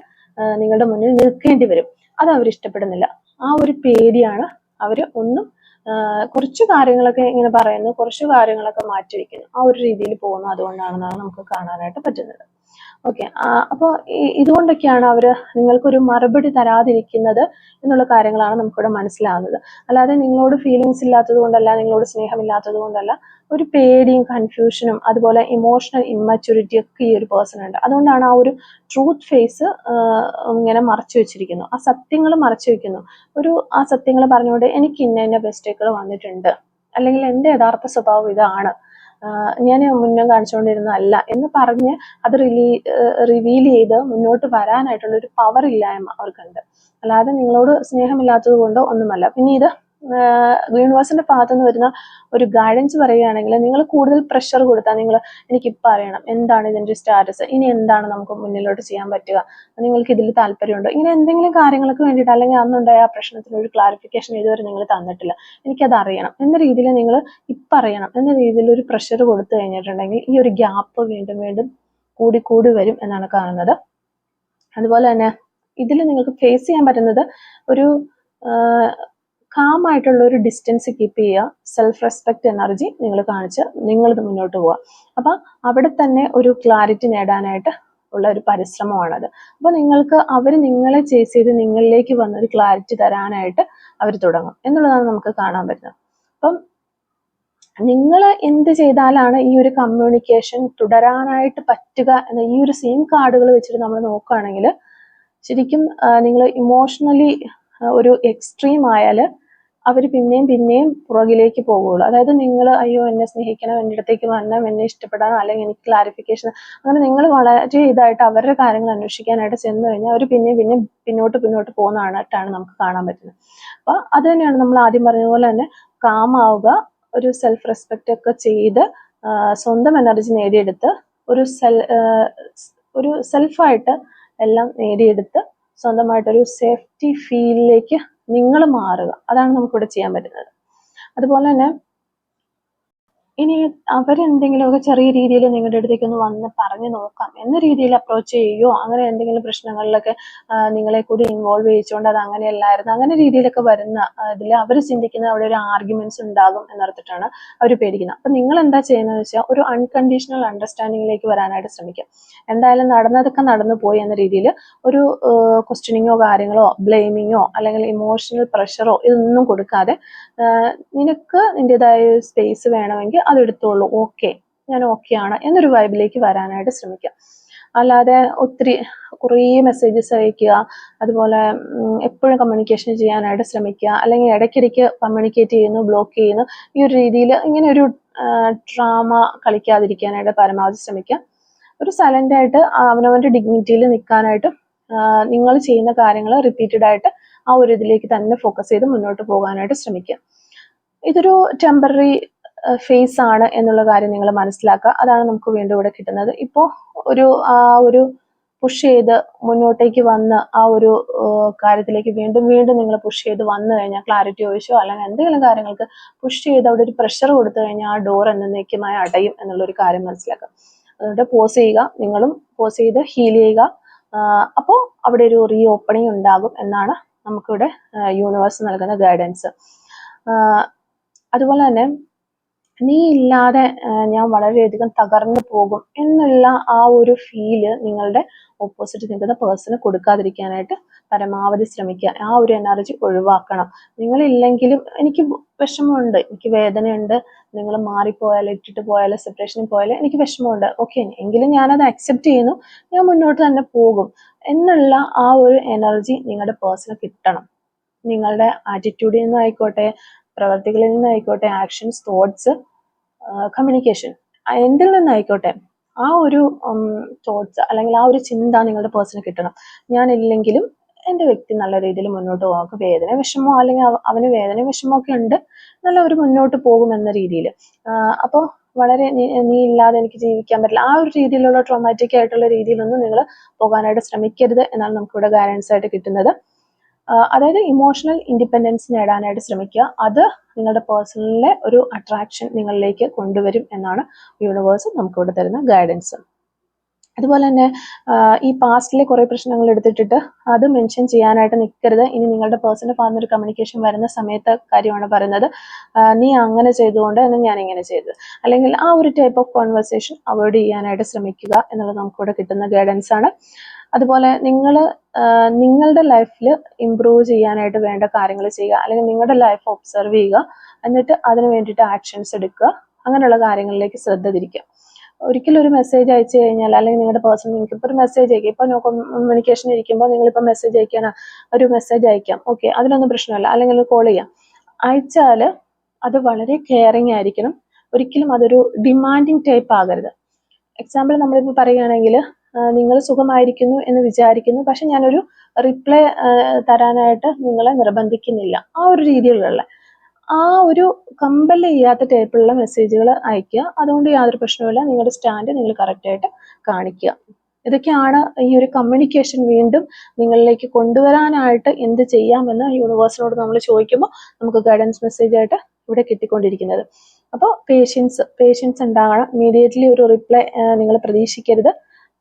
Speaker 1: നിങ്ങളുടെ മുന്നിൽ നിൽക്കേണ്ടി വരും. അത് അവർ ഇഷ്ടപ്പെടുന്നില്ല. ആ ഒരു പേടിയാണ് അവർ ഒന്നും കുറച്ച് കാര്യങ്ങളൊക്കെ ഇങ്ങനെ പറയുന്നു കുറച്ച് കാര്യങ്ങളൊക്കെ മാറ്റി ആ ഒരു രീതിയിൽ പോകുന്നു. അതുകൊണ്ടാണെന്നാണ് നമുക്ക് കാണാനായിട്ട് പറ്റുന്നത്. ഓക്കെ അപ്പോൾ ഇതുകൊണ്ടൊക്കെയാണ് അവർ നിങ്ങൾക്കൊരു മറുപടി തരാതിരിക്കുന്നത് എന്നുള്ള കാര്യങ്ങളാണ് നമുക്കിവിടെ മനസ്സിലാവുന്നത്. അല്ലാതെ നിങ്ങളോട് ഫീലിങ്സ് ഇല്ലാത്തത് കൊണ്ടല്ല നിങ്ങളോട് സ്നേഹമില്ലാത്തത് കൊണ്ടല്ല ഒരു പേടിയും കൺഫ്യൂഷനും അതുപോലെ ഇമോഷണൽ ഇമ്മച്യൂരിറ്റി ഒക്കെ ഈ ഒരു പേഴ്സൺ ഉണ്ട്. അതുകൊണ്ടാണ് ആ ഒരു ട്രൂത്ത് ഫേസ് ഇങ്ങനെ മറച്ചു വെച്ചിരിക്കുന്നു. ആ സത്യങ്ങൾ മറച്ചു വെക്കുന്നു. ഒരു ആ സത്യങ്ങൾ പറഞ്ഞുകൊണ്ട് എനിക്ക് ഇന്ന ഇന്ന മിസ്റ്റേക്കുകൾ വന്നിട്ടുണ്ട്. അല്ലെങ്കിൽ എന്റെ യഥാർത്ഥ സ്വഭാവം ഇതാണ്. ഞാൻ മുന്നേ കാണിച്ചുകൊണ്ടിരുന്നതല്ല എന്ന് പറഞ്ഞ് അത് റിലീ റിവീൽ ചെയ്ത് മുന്നോട്ട് വരാനായിട്ടുള്ള ഒരു പവർ ഇല്ലായ്മ അവർക്കുണ്ട്. അല്ലാതെ നിങ്ങളോട് സ്നേഹമില്ലാത്തത് കൊണ്ടോ ഒന്നുമല്ല. പിന്നെ ഇത് യൂണിവേഴ്സിന്റെ ഭാഗത്തു നിന്ന് വരുന്ന ഒരു ഗൈഡൻസ് പറയുകയാണെങ്കിൽ നിങ്ങൾ കൂടുതൽ പ്രഷർ കൊടുത്താൽ നിങ്ങൾ എനിക്കിപ്പോൾ അറിയണം. എന്താണ് ഇതിന്റെ സ്റ്റാറ്റസ് ഇനി എന്താണ് നമുക്ക് മുന്നിലോട്ട് ചെയ്യാൻ പറ്റുക? നിങ്ങൾക്ക് ഇതിൽ താല്പര്യമുണ്ടോ? ഇങ്ങനെ എന്തെങ്കിലും കാര്യങ്ങൾക്ക് വേണ്ടിയിട്ട് അല്ലെങ്കിൽ അന്നുണ്ടായ ആ പ്രശ്നത്തിന് ഒരു ക്ലാരിഫിക്കേഷൻ ഇതുവരെ നിങ്ങൾ തന്നിട്ടില്ല. എനിക്കത് അറിയണം. എന്ന രീതിയിൽ നിങ്ങൾ ഇപ്പം അറിയണം. എന്ന രീതിയിൽ ഒരു പ്രഷർ കൊടുത്തു കഴിഞ്ഞിട്ടുണ്ടെങ്കിൽ ഈ ഒരു ഗ്യാപ്പ് വീണ്ടും വീണ്ടും കൂടി കൂടി വരും എന്നാണ് കാണുന്നത്. അതുപോലെ തന്നെ ഇതിൽ നിങ്ങൾക്ക് ഫേസ് ചെയ്യാൻ പറ്റുന്നത് ഒരു കാം ആയിട്ടുള്ള ഒരു ഡിസ്റ്റൻസ് കീപ്പ് ചെയ്യുക. സെൽഫ് റെസ്പെക്ട് എനർജി നിങ്ങൾ കാണിച്ച് നിങ്ങൾ മുന്നോട്ട് പോവുക. അപ്പം അവിടെ തന്നെ ഒരു ക്ലാരിറ്റി നേടാനായിട്ട് ഉള്ള ഒരു പരിശ്രമമാണത്. അപ്പോൾ നിങ്ങൾക്ക് അവർ നിങ്ങളെ ചേസ് ചെയ്ത് നിങ്ങളിലേക്ക് വന്ന ഒരു ക്ലാരിറ്റി തരാനായിട്ട് അവർ തുടങ്ങും. എന്നുള്ളതാണ് നമുക്ക് കാണാൻ പറ്റുന്നത്. അപ്പം നിങ്ങൾ എന്ത് ചെയ്താലാണ് ഈ ഒരു കമ്മ്യൂണിക്കേഷൻ തുടരാനായിട്ട് പറ്റുക എന്ന ഈ ഒരു സെയിം കാർഡുകൾ വെച്ചിട്ട് നമ്മൾ നോക്കുകയാണെങ്കിൽ ശരിക്കും നിങ്ങൾ ഇമോഷണലി ഒരു എക്സ്ട്രീം ആയാൽ അവർ പിന്നെയും പിന്നെയും പുറകിലേക്ക് പോകുള്ളൂ. അതായത് നിങ്ങൾ അയ്യോ എന്നെ സ്നേഹിക്കണം എന്റെ അടുത്തേക്ക് വരണം എന്നെ ഇഷ്ടപ്പെടാൻ അല്ലെങ്കിൽ എനിക്ക് ക്ലാരിഫിക്കേഷൻ അങ്ങനെ നിങ്ങൾ വളരെ ഇതായിട്ട് അവരുടെ കാര്യങ്ങൾ അന്വേഷിക്കാനായിട്ട് ചെന്ന് കഴിഞ്ഞാൽ അവർ പിന്നെയും പിന്നെയും പിന്നോട്ട് പിന്നോട്ട് പോകുന്നതായിട്ടാണ് നമുക്ക് കാണാൻ പറ്റുന്നത്. അപ്പോൾ അത് തന്നെയാണ് നമ്മൾ ആദ്യം പറഞ്ഞ പോലെ തന്നെ കാമാവുക ഒരു സെൽഫ് റെസ്പെക്റ്റ് ഒക്കെ ചെയ്ത് സ്വന്തം എനർജി നേടിയെടുത്ത് ഒരു സെൽ ഒരു സെൽഫായിട്ട് എല്ലാം നേടിയെടുത്ത് സ്വന്തമായിട്ടൊരു സേഫ്റ്റി ഫീലിലേക്ക് നിങ്ങൾ മാറുക. അതാണ് നമുക്കിവിടെ ചെയ്യാൻ പറ്റുന്നത്. അതുപോലെ തന്നെ ഇനി അവരെന്തെങ്കിലുമൊക്കെ ചെറിയ രീതിയിൽ നിങ്ങളുടെ അടുത്തേക്ക് ഒന്ന് വന്ന് പറഞ്ഞു നോക്കാം. എന്ന രീതിയിൽ അപ്രോച്ച് ചെയ്യുകയോ അങ്ങനെ എന്തെങ്കിലും പ്രശ്നങ്ങളിലൊക്കെ നിങ്ങളെ കൂടി ഇൻവോൾവ് ചെയ്യിച്ചുകൊണ്ട് അത് അങ്ങനെയല്ലായിരുന്നു. അങ്ങനെ രീതിയിലൊക്കെ വരുന്ന ഇതിൽ അവർ ചിന്തിക്കുന്ന അവിടെ ഒരു ആർഗ്യുമെന്റ്സ് ഉണ്ടാകും എന്നോർത്തിട്ടാണ് അവർ പേടിക്കുന്നത്. അപ്പൊ നിങ്ങൾ എന്താ ചെയ്യുന്നത് വെച്ചാൽ ഒരു അൺകണ്ടീഷണൽ അണ്ടർസ്റ്റാൻഡിങ്ങിലേക്ക് വരാനായിട്ട് ശ്രമിക്കുക. എന്തായാലും നടന്നതൊക്കെ നടന്നു പോയി എന്ന രീതിയിൽ ഒരു ക്വസ്റ്റ്യനിങ്ങോ കാര്യങ്ങളോ ബ്ലെയിമിങ്ങോ അല്ലെങ്കിൽ ഇമോഷണൽ പ്രഷറോ ഇതൊന്നും കൊടുക്കാതെ നിനക്ക് നിന്റെതായ സ്പേസ് വേണമെങ്കിൽ അത് എടുത്തോളൂ ഓക്കെ ഞാൻ ഓക്കെ ആണ്. എന്നൊരു വൈബിലേക്ക് വരാനായിട്ട് ശ്രമിക്കുക അല്ലാതെ ഒത്തിരി കുറേ മെസ്സേജസ് അയക്കുക അതുപോലെ എപ്പോഴും കമ്മ്യൂണിക്കേഷൻ ചെയ്യാനായിട്ട് ശ്രമിക്കുക അല്ലെങ്കിൽ ഇടയ്ക്കിടയ്ക്ക് കമ്മ്യൂണിക്കേറ്റ് ചെയ്യുന്നു ബ്ലോക്ക് ചെയ്യുന്നു ഈ ഒരു രീതിയിൽ ഇങ്ങനെ ഒരു ഡ്രാമ കളിക്കാതിരിക്കാനായിട്ട് പരമാവധി ശ്രമിക്കുക. ഒരു സൈലന്റായിട്ട് ആയിട്ട് അവനവന്റെ ഡിഗ്നിറ്റിയിൽ നിൽക്കാനായിട്ട് നിങ്ങൾ ചെയ്യുന്ന കാര്യങ്ങൾ റിപ്പീറ്റഡ് ആയിട്ട് ആ ഒരു ഇതിലേക്ക് തന്നെ ഫോക്കസ് ചെയ്ത് മുന്നോട്ട് പോകാനായിട്ട് ശ്രമിക്കുക. ഇതൊരു ടെമ്പററി ഫേസ് ആണ് എന്നുള്ള കാര്യം നിങ്ങൾ മനസ്സിലാക്കുക. അതാണ് നമുക്ക് വീണ്ടും ഇവിടെ കിട്ടുന്നത്. ഇപ്പോൾ ഒരു ആ ഒരു പുഷ് ചെയ്ത് മുന്നോട്ടേക്ക് വന്ന് ആ ഒരു കാര്യത്തിലേക്ക് വീണ്ടും വീണ്ടും നിങ്ങൾ പുഷ് ചെയ്ത് വന്നു കഴിഞ്ഞാൽ ക്ലാരിറ്റി ചോദിച്ചോ അല്ലെങ്കിൽ എന്തെങ്കിലും കാര്യങ്ങൾക്ക് പുഷ് ചെയ്ത് അവിടെ ഒരു പ്രഷർ കൊടുത്തു കഴിഞ്ഞാൽ ആ ഡോർ എന്നേക്കുമായി അടയും എന്നുള്ളൊരു കാര്യം മനസ്സിലാക്കുക. അതുകൊണ്ട് പോസ് ചെയ്യുക. നിങ്ങളും പോസ് ചെയ്ത് ഹീൽ ചെയ്യുക. അപ്പോൾ അവിടെ ഒരു റീ ഓപ്പണിംഗ് ഉണ്ടാകും എന്നാണ് നമുക്കിവിടെ യൂണിവേഴ്സ് നൽകുന്ന ഗൈഡൻസ് അതുപോലെ തന്നെ നീ ഇല്ലാതെ ഞാൻ വളരെയധികം തകർന്നു പോകും എന്നുള്ള ആ ഒരു ഫീൽ നിങ്ങളുടെ ഓപ്പോസിറ്റ് നിൽക്കുന്ന പേഴ്സണ് കൊടുക്കാതിരിക്കാനായിട്ട് പരമാവധി ശ്രമിക്കുക. ആ ഒരു എനർജി ഒഴിവാക്കണം. നിങ്ങളില്ലെങ്കിലും എനിക്ക് വിഷമമുണ്ട്. എനിക്ക് വേദനയുണ്ട്. നിങ്ങൾ മാറിപ്പോയാൽ ഇട്ടിട്ട് പോയാൽ സെപ്പറേഷനിൽ പോയാൽ എനിക്ക് വിഷമമുണ്ട്. ഓക്കെ എങ്കിലും ഞാനത് അക്സെപ്റ്റ് ചെയ്യുന്നു. ഞാൻ മുന്നോട്ട് തന്നെ പോകും എന്നുള്ള ആ ഒരു എനർജി നിങ്ങളുടെ പേഴ്സണ് കിട്ടണം. നിങ്ങളുടെ ആറ്റിറ്റ്യൂഡിൽ നിന്നായിക്കോട്ടെ പ്രവർത്തികളിൽ നിന്നായിക്കോട്ടെ ആക്ഷൻസ് തോട്ട്സ് കമ്മ്യൂണിക്കേഷൻ എന്തിൽ നിന്നായിക്കോട്ടെ ആ ഒരു തോട്ട്സ് അല്ലെങ്കിൽ ആ ഒരു ചിന്ത നിങ്ങളുടെ പേഴ്സണ് കിട്ടണം. ഞാനില്ലെങ്കിലും എന്റെ വ്യക്തി നല്ല രീതിയിൽ മുന്നോട്ട് പോകും വേദന വിഷമോ അല്ലെങ്കിൽ അവ- അവന് വേദന വിഷമോ ഒക്കെ ഉണ്ട്. നല്ല ഒരു മുന്നോട്ട് പോകും എന്ന രീതിയിൽ. അപ്പോൾ വളരെ നീ ഇല്ലാതെ എനിക്ക് ജീവിക്കാൻ പറ്റില്ല. ആ ഒരു രീതിയിലുള്ള ട്രോമാറ്റിക് ആയിട്ടുള്ള രീതിയിലൊന്നും നിങ്ങൾ പോകാനായിട്ട് ശ്രമിക്കരുത് എന്നാണ് നമുക്കിവിടെ ഗൈഡൻസ് ആയിട്ട് കിട്ടുന്നത്. അതായത് ഇമോഷണൽ ഇൻഡിപെൻഡൻസ് നേടാനായിട്ട് ശ്രമിക്കുക. അത് നിങ്ങളുടെ പേഴ്സണലിലെ ഒരു അട്രാക്ഷൻ നിങ്ങളിലേക്ക് കൊണ്ടുവരും എന്നാണ് യൂണിവേഴ്സ് നമുക്കിവിടെ തരുന്ന ഗൈഡൻസ് അതുപോലെ തന്നെ ഈ പാസ്റ്റിലെ കുറേ പ്രശ്നങ്ങൾ എടുത്തിട്ടിട്ട് അത് മെൻഷൻ ചെയ്യാനായിട്ട് നിൽക്കരുത്. ഇനി നിങ്ങളുടെ പേഴ്സണൽ ഫാമിലി ഒരു കമ്മ്യൂണിക്കേഷൻ വരുന്ന സമയത്ത് കാര്യമാണ് പറയുന്നത്. നീ അങ്ങനെ ചെയ്തുകൊണ്ട് എന്ന് ഞാൻ ഇങ്ങനെ ചെയ്തത്. അല്ലെങ്കിൽ ആ ഒരു ടൈപ്പ് ഓഫ് കോൺവെർസേഷൻ അവോയ്ഡ് ചെയ്യാനായിട്ട് ശ്രമിക്കുക എന്നുള്ളത് നമുക്കിവിടെ കിട്ടുന്ന ഗൈഡൻസ് ആണ്. അതുപോലെ നിങ്ങൾ നിങ്ങളുടെ ലൈഫിൽ ഇമ്പ്രൂവ് ചെയ്യാനായിട്ട് വേണ്ട കാര്യങ്ങൾ ചെയ്യുക. അല്ലെങ്കിൽ നിങ്ങളുടെ ലൈഫ് ഒബ്സർവ് ചെയ്യുക. എന്നിട്ട് അതിന് വേണ്ടിയിട്ട് ആക്ഷൻസ് എടുക്കുക. അങ്ങനെയുള്ള കാര്യങ്ങളിലേക്ക് ശ്രദ്ധ തിരിക്കുക. ഒരിക്കലും ഒരു മെസ്സേജ് അയച്ചു കഴിഞ്ഞാൽ അല്ലെങ്കിൽ നിങ്ങളുടെ പേഴ്സണൽ നിങ്ങൾക്ക് ഇപ്പോൾ ഒരു മെസ്സേജ് അയക്കുക ഇപ്പോൾ കമ്മ്യൂണിക്കേഷൻ ഇരിക്കുമ്പോൾ നിങ്ങളിപ്പോൾ മെസ്സേജ് അയക്കാനാ ഒരു മെസ്സേജ് അയക്കാം. ഓക്കെ അതിനൊന്നും പ്രശ്നമല്ല. അല്ലെങ്കിൽ കോൾ ചെയ്യാം. അയച്ചാൽ അത് വളരെ കെയറിങ് ആയിരിക്കണം. ഒരിക്കലും അതൊരു ഡിമാൻഡിങ് ടൈപ്പ് ആകരുത്. എക്സാമ്പിൾ നമ്മളിപ്പോൾ പറയുകയാണെങ്കിൽ നിങ്ങൾ സുഖമായിരിക്കുന്നു എന്ന് വിചാരിക്കുന്നു. പക്ഷെ ഞാനൊരു റിപ്ലൈ തരാനായിട്ട് നിങ്ങളെ നിർബന്ധിക്കുന്നില്ല. ആ ഒരു രീതിയിലുള്ള ആ ഒരു കമ്പൽ ചെയ്യാത്ത ടൈപ്പിലുള്ള മെസ്സേജുകൾ അയക്കുക അതുകൊണ്ട് യാതൊരു പ്രശ്നവുമില്ല. നിങ്ങളുടെ സ്റ്റാൻഡ് നിങ്ങൾ കറക്റ്റായിട്ട് കാണിക്കുക. ഇതൊക്കെയാണ് ഈ ഒരു കമ്മ്യൂണിക്കേഷൻ വീണ്ടും നിങ്ങളിലേക്ക് കൊണ്ടുവരാനായിട്ട് എന്ത് ചെയ്യാമെന്ന് യൂണിവേഴ്സിനോട് നമ്മൾ ചോദിക്കുമ്പോൾ നമുക്ക് ഗൈഡൻസ് മെസ്സേജ് ആയിട്ട് ഇവിടെ കിട്ടിക്കൊണ്ടിരിക്കുന്നത്. അപ്പോൾ പേഷ്യൻസ് പേഷ്യൻസ് ഉണ്ടാകണം. ഇമീഡിയറ്റ്ലി ഒരു റിപ്ലൈ നിങ്ങൾ പ്രതീക്ഷിക്കരുത്.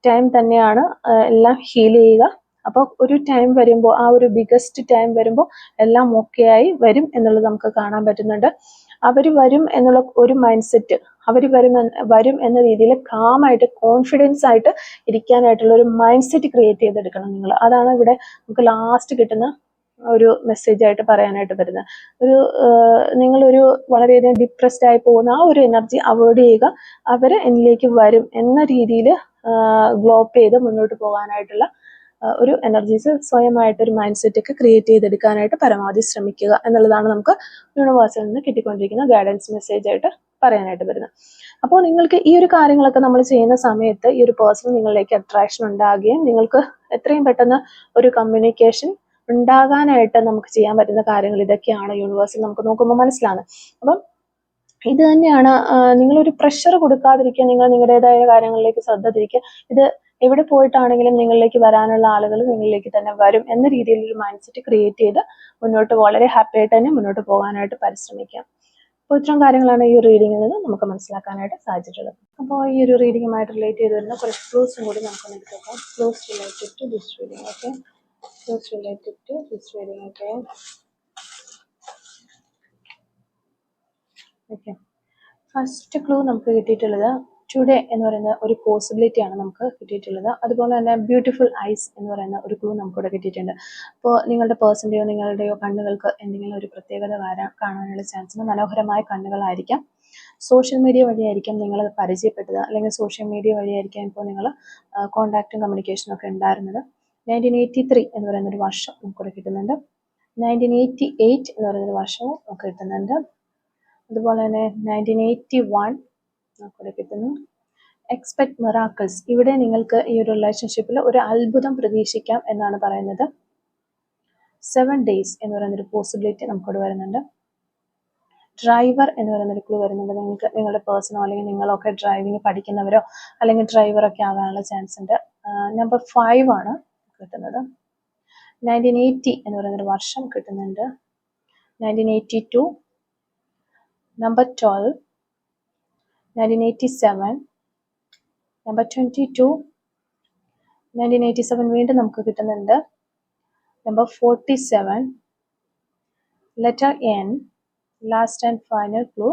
Speaker 1: ടൈം തന്നെയാണ് എല്ലാം ഹീൽ ചെയ്യുക. അപ്പോൾ ഒരു ടൈം വരുമ്പോൾ ആ ഒരു ബിഗസ്റ്റ് ടൈം വരുമ്പോൾ എല്ലാം ഓക്കെ ആയി വരും എന്നുള്ളത് നമുക്ക് കാണാൻ പറ്റുന്നുണ്ട്. അവർ വരും എന്നുള്ള ഒരു മൈൻഡ് സെറ്റ് അവർ വരും വരും എന്ന രീതിയിൽ കാമായിട്ട് കോൺഫിഡൻസ് ആയിട്ട് ഇരിക്കാനായിട്ടുള്ള ഒരു മൈൻഡ് സെറ്റ് ക്രിയേറ്റ് ചെയ്തെടുക്കണം നിങ്ങൾ. അതാണ് ഇവിടെ നമുക്ക് ലാസ്റ്റ് കിട്ടുന്ന ഒരു മെസ്സേജ് ആയിട്ട് പറയാനായിട്ട് വരുന്നത്. ഒരു നിങ്ങളൊരു വളരെയധികം ഡിപ്രസ്ഡ് ആയി പോകുന്ന ആ ഒരു എനർജി അവോയ്ഡ് ചെയ്യുക. അവർ എന്നിലേക്ക് വരും എന്ന രീതിയിൽ ഗ്ലോപ്പ് ചെയ്ത് മുന്നോട്ട് പോകാനായിട്ടുള്ള ഒരു എനർജീസ് സ്വയമായിട്ട് ഒരു മൈൻഡ് സെറ്റ് ഒക്കെ ക്രിയേറ്റ് ചെയ്തെടുക്കാനായിട്ട് പരമാവധി ശ്രമിക്കുക എന്നുള്ളതാണ് നമുക്ക് യൂണിവേഴ്സിൽ നിന്ന് കിട്ടിക്കൊണ്ടിരിക്കുന്ന ഗൈഡൻസ് മെസ്സേജ് ആയിട്ട് പറയാനായിട്ട് വരുന്നത്. അപ്പോൾ നിങ്ങൾക്ക് ഈ ഒരു കാര്യങ്ങളൊക്കെ നമ്മൾ ചെയ്യുന്ന സമയത്ത് ഈ ഒരു പേഴ്സൺ നിങ്ങളിലേക്ക് അട്രാക്ഷൻ ഉണ്ടാകുകയും നിങ്ങൾക്ക് എത്രയും പെട്ടെന്ന് ഒരു കമ്മ്യൂണിക്കേഷൻ ഉണ്ടാകാനായിട്ട് നമുക്ക് ചെയ്യാൻ പറ്റുന്ന കാര്യങ്ങൾ ഇതൊക്കെയാണ് യൂണിവേഴ്സിൽ നമുക്ക് നോക്കുമ്പോൾ മനസ്സിലാണ് അപ്പം ഇത് തന്നെയാണ് നിങ്ങളൊരു പ്രഷർ കൊടുക്കാതിരിക്കുക നിങ്ങൾ നിങ്ങളുടേതായ കാര്യങ്ങളിലേക്ക് ശ്രദ്ധ തിരിക്കുക. ഇത് എവിടെ പോയിട്ടാണെങ്കിലും നിങ്ങളിലേക്ക് വരാനുള്ള ആളുകൾ നിങ്ങളിലേക്ക് തന്നെ വരും എന്ന രീതിയിൽ ഒരു മൈൻഡ് സെറ്റ് ക്രിയേറ്റ് ചെയ്ത് മുന്നോട്ട് വളരെ ഹാപ്പി ആയിട്ട് തന്നെ മുന്നോട്ട് പോകാനായിട്ട് പരിശ്രമിക്കാം. അപ്പോൾ ഇത്തരം കാര്യങ്ങളാണ് ഈ റീഡിങ്ങിൽ നിന്ന് നമുക്ക് മനസ്സിലാക്കാനായിട്ട് സാധിച്ചിട്ടുള്ളത്. അപ്പോൾ ഈ ഒരു റീഡിങ്ങുമായിട്ട് റിലേറ്റ് ചെയ്ത് വരുന്ന കുറച്ച് ക്ലൂസും കൂടി നമുക്ക് നോക്കാം. Clues related to this reading okay clues related to this reading okay okay first clue നമുക്ക് കിട്ടിയിട്ടുള്ളത് ടുഡേ എന്ന് പറയുന്ന ഒരു പോസിബിലിറ്റി ആണ് നമുക്ക് കിട്ടിയിട്ടുള്ളത്. അതുപോലെ തന്നെ ബ്യൂട്ടിഫുൾ ഐസ് എന്ന് പറയുന്ന ഒരു ക്ലൂ നമുക്കിവിടെ കിട്ടിയിട്ടുണ്ട്. അപ്പോൾ നിങ്ങളുടെ പേഴ്സന്റെയോ നിങ്ങളുടെയോ കണ്ണുകൾക്ക് എന്തെങ്കിലും ഒരു പ്രത്യേകത വരാൻ കാണാനുള്ള ചാൻസ് മനോഹരമായ കണ്ണുകളായിരിക്കാം സോഷ്യൽ മീഡിയ വഴിയായിരിക്കും നിങ്ങൾ പരിചയപ്പെട്ടത്. അല്ലെങ്കിൽ സോഷ്യൽ മീഡിയ വഴിയായിരിക്കാം ഇപ്പോൾ നിങ്ങൾ കോൺടാക്റ്റും കമ്മ്യൂണിക്കേഷനും ഒക്കെ ഉണ്ടായിരുന്നത്. നയന്റീൻ എയ്റ്റി ത്രീ എന്ന് പറയുന്നൊരു വർഷം നമുക്കിവിടെ കിട്ടുന്നുണ്ട്. നയന്റീൻ എയ്റ്റി എയ്റ്റ് എന്ന് പറയുന്നൊരു വർഷവും നമുക്ക് കിട്ടുന്നുണ്ട്. അതുപോലെ തന്നെ നയന്റീൻ എയ്റ്റി വൺ കിട്ടുന്നു. എക്സ്പെക്ട് മിറാക്കിൾസ് ഇവിടെ നിങ്ങൾക്ക് ഈ ഒരു റിലേഷൻഷിപ്പിൽ ഒരു അത്ഭുതം പ്രതീക്ഷിക്കാം എന്നാണ് പറയുന്നത്. സെവൻ ഡേയ്സ് എന്ന് പറയുന്നൊരു പോസിബിലിറ്റി നമുക്കിവിടെ വരുന്നുണ്ട്. ഡ്രൈവർ എന്ന് പറയുന്നൊരു ക്ലൂ വരുന്നുണ്ട്. നിങ്ങൾക്ക് നിങ്ങളുടെ പേഴ്സണോ അല്ലെങ്കിൽ നിങ്ങളൊക്കെ ഡ്രൈവിംഗ് പഠിക്കുന്നവരോ അല്ലെങ്കിൽ ഡ്രൈവറൊക്കെ ആകാനുള്ള ചാൻസ് ഉണ്ട്. നമ്പർ ഫൈവ് ആണ് കിട്ടുന്നത്. നയന്റീൻ എയ്റ്റി എന്ന് പറയുന്നൊരു വർഷം കിട്ടുന്നുണ്ട്. Nineteen eighty two number twenty two nineteen eighty seven വീണ്ടും നമുക്ക് കിട്ടുന്നുണ്ട്. Number forty seven letter N last and final clue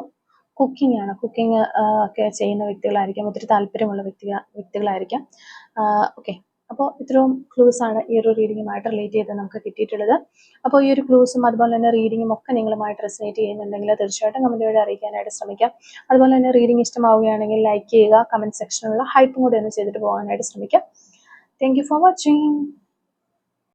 Speaker 1: cooking ആണ് കുക്കിംഗ് ഒക്കെ ചെയ്യുന്ന വ്യക്തികളായിരിക്കാം. ഒത്തിരി താല്പര്യമുള്ള വ്യക്തി വ്യക്തികളായിരിക്കാം. ഓക്കെ അപ്പോൾ ഇത്രയും ക്ലൂസ് ആണ് ഈ ഒരു റീഡിങ്ങുമായിട്ട് റിലേറ്റ് ചെയ്ത് നമുക്ക് കിട്ടിയിട്ടുള്ളത്. അപ്പോൾ ഈ ഒരു ക്ലൂസും അതുപോലെ തന്നെ റീഡിങ്ങും ഒക്കെ നിങ്ങളുമായിട്ട് റെസിനേറ്റ് ചെയ്യുന്നുണ്ടെങ്കിൽ തീർച്ചയായിട്ടും കമന്റ് വഴി അറിയിക്കാനായിട്ട് ശ്രമിക്കാം. അതുപോലെ തന്നെ റീഡിങ് ഇഷ്ടമാവുകയാണെങ്കിൽ ലൈക്ക് ചെയ്യുക കമന്റ് സെക്ഷനിലുള്ള ഹൈപ്പും കൂടി ഒന്ന് ചെയ്തിട്ട് പോകാനായിട്ട് ശ്രമിക്കാം. Thank for watching